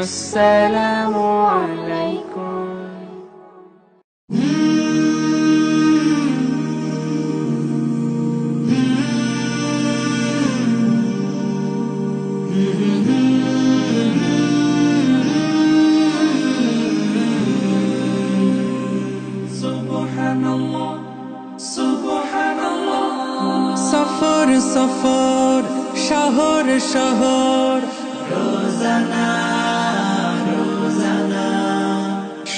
السلام عليكم. سبحان الله سبحان الله شهر شهر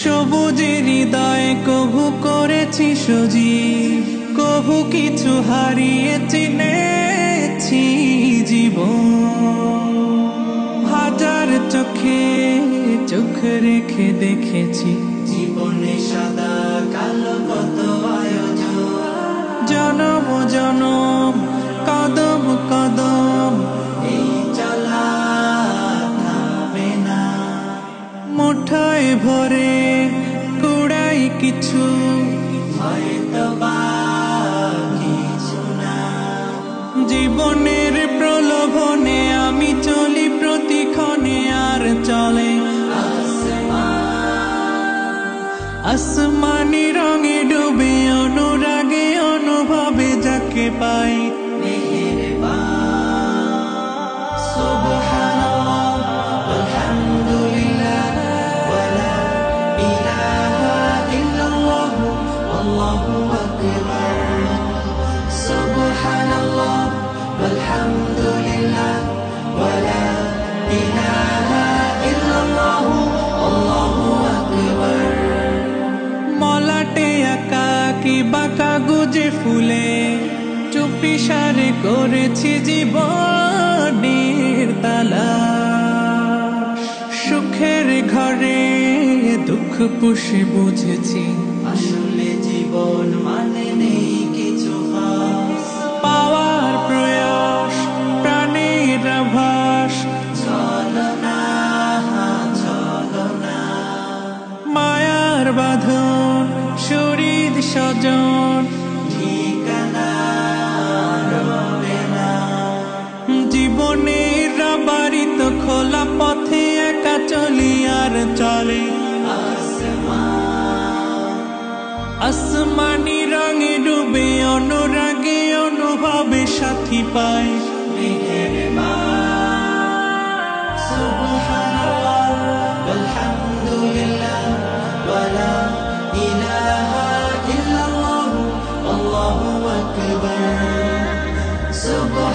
সবুজের হৃদয়ে কভু করেছি সজীব কভু কিছু হারিয়ে চিনেছি জীবন। হাজার চোখ রেখে দেখেছি। জীবনে সাদা কালো কত আয়োজন। জনম জনম কদম কদম। এই চলা না। মুঠায় ভরে কুড়াই কিছু। হয়তো বা আসমানি রঙে ডুবে অনুরাগে অনুভবে যাকে পাই সুবহানাল্লাহ আলহামদুলিল্লাহ ওয়ালা ইলাহা ইল্লাল্লাহ মলাটে আঁকা কি বাঁকা গুজে ফুলে চুপি সারে করেছি জীবনের তালা। সুখের ঘরে দুঃখ পুষে বুঝেছি আসলে জীবন মানে নেই কিছু পাওয়ার প্রয়াস প্রাণের আভাস। মায়ার বাঁধন স্বজন। জীবনের বাড়িত খোলা পথে একা চলি আর চলে। আসমানি রঙে ডুবে, অনুরাগে অনুভবে সাথী ওয়ালা